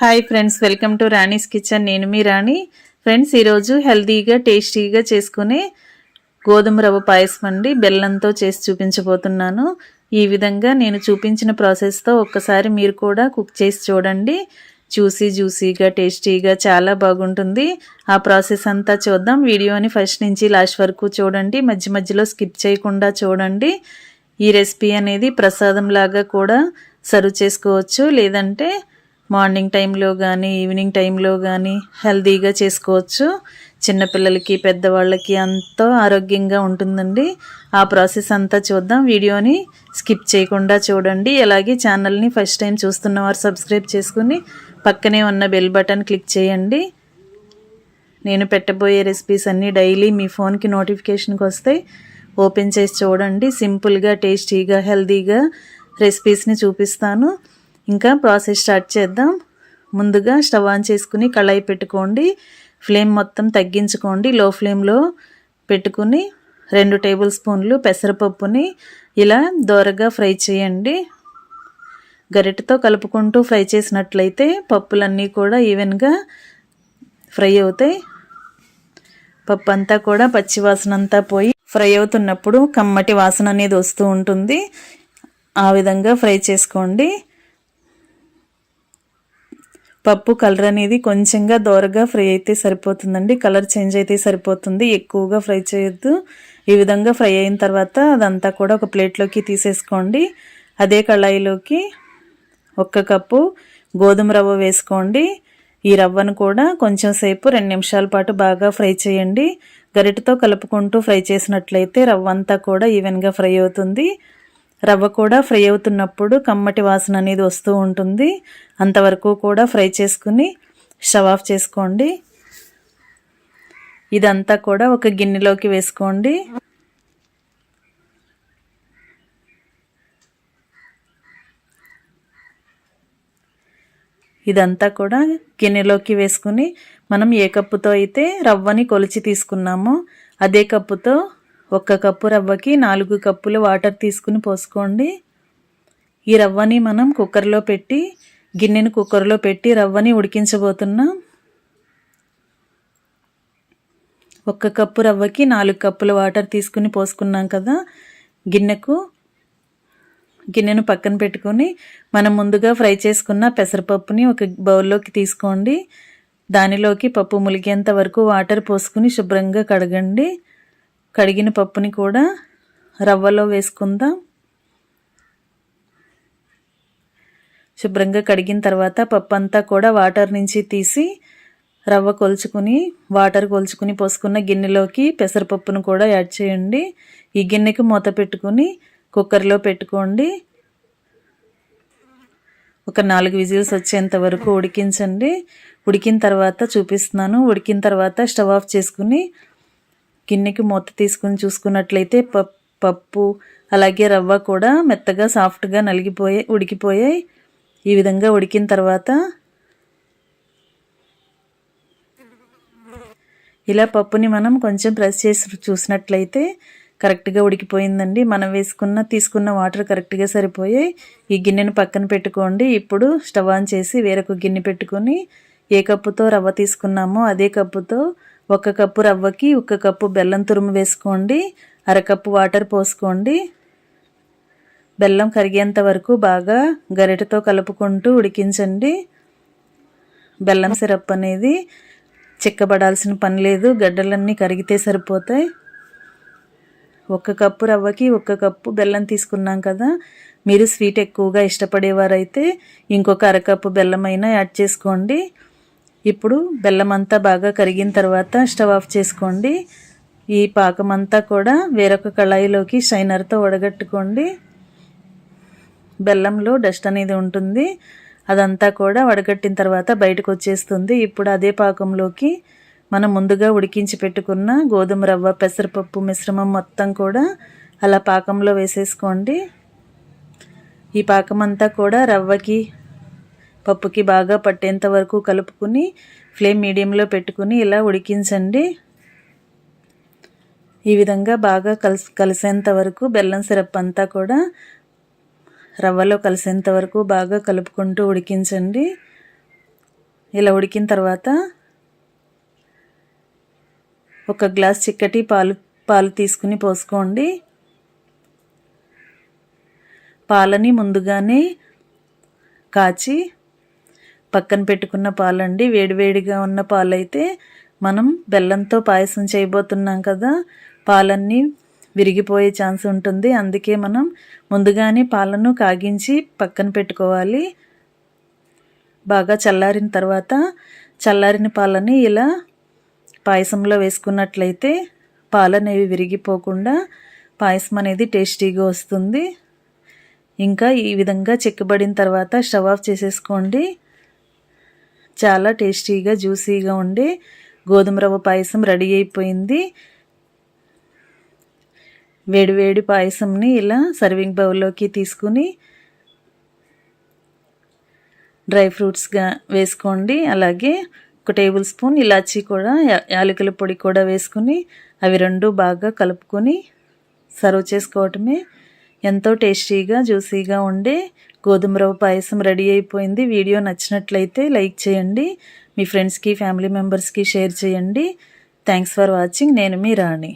Hi friends welcome to Rani's kitchen నేను మీ రాణి. Friends ఈరోజు హెల్తీగా టేస్టీగా చేసుకునే గోధుమ రవ్వ పాయసం అండి. బెల్లంతో చేసి చూపించబోతున్నాను. ఈ విధంగా నేను చూపించిన ప్రాసెస్తో ఒక్కసారి మీరు కూడా కుక్ చేసి చూడండి. చూసి జ్యూసీగా టేస్టీగా చాలా బాగుంటుంది. ఆ ప్రాసెస్ అంతా చూద్దాం. వీడియోని ఫస్ట్ నుంచి లాస్ట్ వరకు చూడండి. మధ్య మధ్యలో స్కిప్ చేయకుండా చూడండి. ఈ రెసిపీ అనేది ప్రసాదం లాగా కూడా సర్వ్ చేసుకోవచ్చు. లేదంటే మార్నింగ్ టైంలో కానీ ఈవినింగ్ టైంలో కానీ హెల్తీగా చేసుకోవచ్చు. చిన్నపిల్లలకి పెద్దవాళ్ళకి ఎంతో ఆరోగ్యంగా ఉంటుందండి. ఆ ప్రాసెస్ అంతా చూద్దాం. వీడియోని స్కిప్ చేయకుండా చూడండి. అలాగే ఛానల్ని ఫస్ట్ టైం చూస్తున్న వారు సబ్స్క్రైబ్ చేసుకుని పక్కనే ఉన్న బెల్ బటన్ క్లిక్ చేయండి. నేను పెట్టబోయే రెసిపీస్ అన్నీ డైలీ మీ ఫోన్కి నోటిఫికేషన్కి వస్తాయి. ఓపెన్ చేసి చూడండి. సింపుల్గా టేస్టీగా హెల్తీగా రెసిపీస్ని చూపిస్తాను. ఇంకా ప్రాసెస్ స్టార్ట్ చేద్దాం. ముందుగా స్టవ్ ఆన్ చేసుకుని కళాయి పెట్టుకోండి. ఫ్లేమ్ మొత్తం తగ్గించుకోండి. లో ఫ్లేమ్లో పెట్టుకుని రెండు టేబుల్ స్పూన్లు పెసరపప్పుని ఇలా దోరగా ఫ్రై చేయండి. గరిటతో కలుపుకుంటూ ఫ్రై చేసినట్లయితే పప్పులన్నీ కూడా ఈవెన్గా ఫ్రై అవుతాయి. పప్పు అంతా కూడా పచ్చివాసన అంతా పోయి ఫ్రై అవుతున్నప్పుడు కమ్మటి వాసన అనేది వస్తూ ఉంటుంది. ఆ విధంగా ఫ్రై చేసుకోండి. పప్పు కలర్ అనేది కొంచెంగా దోరగా ఫ్రై అయితే సరిపోతుందండి. కలర్ చేంజ్ అయితే సరిపోతుంది. ఎక్కువగా ఫ్రై చేయొద్దు. ఈ విధంగా ఫ్రై అయిన తర్వాత అదంతా కూడా ఒక ప్లేట్లోకి తీసేసుకోండి. అదే కళాయిలోకి ఒక్క కప్పు గోధుమ రవ్వ వేసుకోండి. ఈ రవ్వను కూడా కొంచెం సేపు రెండు నిమిషాల పాటు బాగా ఫ్రై చేయండి. గరిటతో కలుపుకుంటూ ఫ్రై చేసినట్లయితే రవ్వ అంతా కూడా ఈవెన్గా ఫ్రై అవుతుంది. రవ్వ కూడా ఫ్రై అవుతున్నప్పుడు కమ్మటి వాసన అనేది వస్తూ ఉంటుంది. అంతవరకు కూడా ఫ్రై చేసుకుని షవ్ ఆఫ్ చేసుకోండి. ఇదంతా కూడా ఒక గిన్నెలోకి వేసుకోండి. ఇదంతా కూడా గిన్నెలోకి వేసుకుని మనం ఏ కప్పుతో అయితే రవ్వని కొలిచి తీసుకున్నామో అదే కప్పుతో ఒక్క కప్పు రవ్వకి నాలుగు కప్పులు వాటర్ తీసుకుని పోసుకోండి. ఈ రవ్వని మనం కుక్కర్లో పెట్టి గిన్నెని కుక్కర్లో పెట్టి రవ్వని ఉడికించబోతున్నాం. ఒక్క కప్పు రవ్వకి నాలుగు కప్పుల వాటర్ తీసుకుని పోసుకున్నాం కదా గిన్నెకు. గిన్నెను పక్కన పెట్టుకొని మనం ముందుగా ఫ్రై చేసుకున్న పెసరపప్పుని ఒక బౌల్లోకి తీసుకోండి. దానిలోకి పప్పు ములిగేంత వరకు వాటర్ పోసుకుని శుభ్రంగా కడగండి. కడిగిన పప్పుని కూడా రవ్వలో వేసుకుందాం. శుభ్రంగా కడిగిన తర్వాత పప్పు అంతా కూడా వాటర్ నుంచి తీసి రవ్వ కొలుచుకుని వాటర్ కొలుచుకుని పోసుకున్న గిన్నెలోకి పెసరపప్పును కూడా యాడ్ చేయండి. ఈ గిన్నెకి మూత పెట్టుకుని కుక్కర్లో పెట్టుకోండి. ఒక నాలుగు విజిల్స్ వచ్చేంత వరకు ఉడికించండి. ఉడికిన తర్వాత చూపిస్తున్నాను. ఉడికిన తర్వాత స్టవ్ ఆఫ్ చేసుకుని గిన్నెకి మూత తీసుకుని చూసుకున్నట్లయితే పప్పు అలాగే రవ్వ కూడా మెత్తగా సాఫ్ట్గా నలిగిపోయాయి ఉడికిపోయాయి ఈ విధంగా ఉడికిన తర్వాత ఇలా పప్పుని మనం కొంచెం ప్రెస్ చేసి చూసినట్లయితే కరెక్ట్గా ఉడికిపోయిందండి. మనం వేసుకున్న తీసుకున్న వాటర్ కరెక్ట్గా సరిపోయాయి. ఈ గిన్నెను పక్కన పెట్టుకోండి. ఇప్పుడు స్టవ్ ఆన్ చేసి వేరొక గిన్నె పెట్టుకొని ఏ కప్పుతో రవ్వ తీసుకున్నామో అదే కప్పుతో ఒక కప్పు రవ్వకి ఒక కప్పు బెల్లం తురుము వేసుకోండి అరకప్పు వాటర్ పోసుకోండి. బెల్లం కరిగేంత వరకు బాగా గరిటతో కలుపుకుంటూ ఉడికించండి. బెల్లం సిరప్ అనేది చిక్కబడాల్సిన పని లేదు గడ్డలన్నీ కరిగితే సరిపోతాయి. ఒక కప్పు రవ్వకి ఒక కప్పు బెల్లం తీసుకున్నాం కదా మీరు స్వీట్ ఎక్కువగా ఇష్టపడేవారైతే ఇంకొక అరకప్పు బెల్లం అయినా యాడ్ చేసుకోండి. ఇప్పుడు బెల్లం అంతా బాగా కరిగిన తర్వాత స్టవ్ ఆఫ్ చేసుకోండి. ఈ పాకం అంతా కూడా వేరొక కళాయిలోకి షైనర్తో వడగట్టుకోండి. బెల్లంలో డస్ట్ అనేది ఉంటుంది. అదంతా కూడా వడగట్టిన తర్వాత బయటకు వచ్చేస్తుంది ఇప్పుడు అదే పాకంలోకి మనం ముందుగా ఉడికించి పెట్టుకున్న గోధుమ రవ్వ పెసరపప్పు మిశ్రమం మొత్తం కూడా అలా పాకంలో వేసేసుకోండి. ఈ పాకం అంతా కూడా రవ్వకి పప్పుకి బాగా పట్టేంత వరకు కలుపుకుని ఫ్లేమ్ మీడియంలో పెట్టుకుని ఇలా ఉడికించండి. ఈ విధంగా బాగా కలిసి కలిసేంత వరకు బెల్లం సిరప్ అంతా కూడా రవ్వలో కలిసేంత వరకు బాగా కలుపుకుంటూ ఉడికించండి. ఇలా ఉడికిన తర్వాత ఒక గ్లాస్ చిక్కటి పాలు పాలు తీసుకుని పోసుకోండి. పాలని ముందుగానే కాచి పక్కన పెట్టుకున్న పాలండి. వేడివేడిగా ఉన్న పాలైతే మనం బెల్లంతో పాయసం చేయబోతున్నాం కదా. పాలన్నీ విరిగిపోయే ఛాన్స్ ఉంటుంది. అందుకే మనం ముందుగానే పాలను కాగించి పక్కన పెట్టుకోవాలి. బాగా చల్లారిన తర్వాత చల్లారిన పాలని ఇలా పాయసంలో వేసుకున్నట్లయితే పాలనేవి విరిగిపోకుండా పాయసం అనేది టేస్టీగా వస్తుంది. ఇంకా ఈ విధంగా చెక్కబడిన తర్వాత స్టవ్ ఆఫ్ చేసేసుకోండి. చాలా టేస్టీగా జ్యూసీగా ఉండే గోధుమ రవ్వ పాయసం రెడీ అయిపోయింది. వేడివేడి పాయసంని ఇలా సర్వింగ్ బౌల్లోకి తీసుకుని డ్రై ఫ్రూట్స్గా వేసుకోండి. అలాగే ఒక టేబుల్ స్పూన్ ఇలాచీ కూడా యాలకుల పొడి కూడా వేసుకుని అవి రెండు బాగా కలుపుకొని సర్వ్ చేసుకోవటమే ఎంతో టేస్టీగా జ్యూసీగా ఉండే గోధుమ రవ్వ పాయసం రెడీ అయిపోయింది. వీడియో నచ్చినట్లయితే లైక్ చేయండి. మీ ఫ్రెండ్స్కి ఫ్యామిలీ మెంబర్స్కి షేర్ చేయండి. Thanks for watching. నేను మీ రాణి.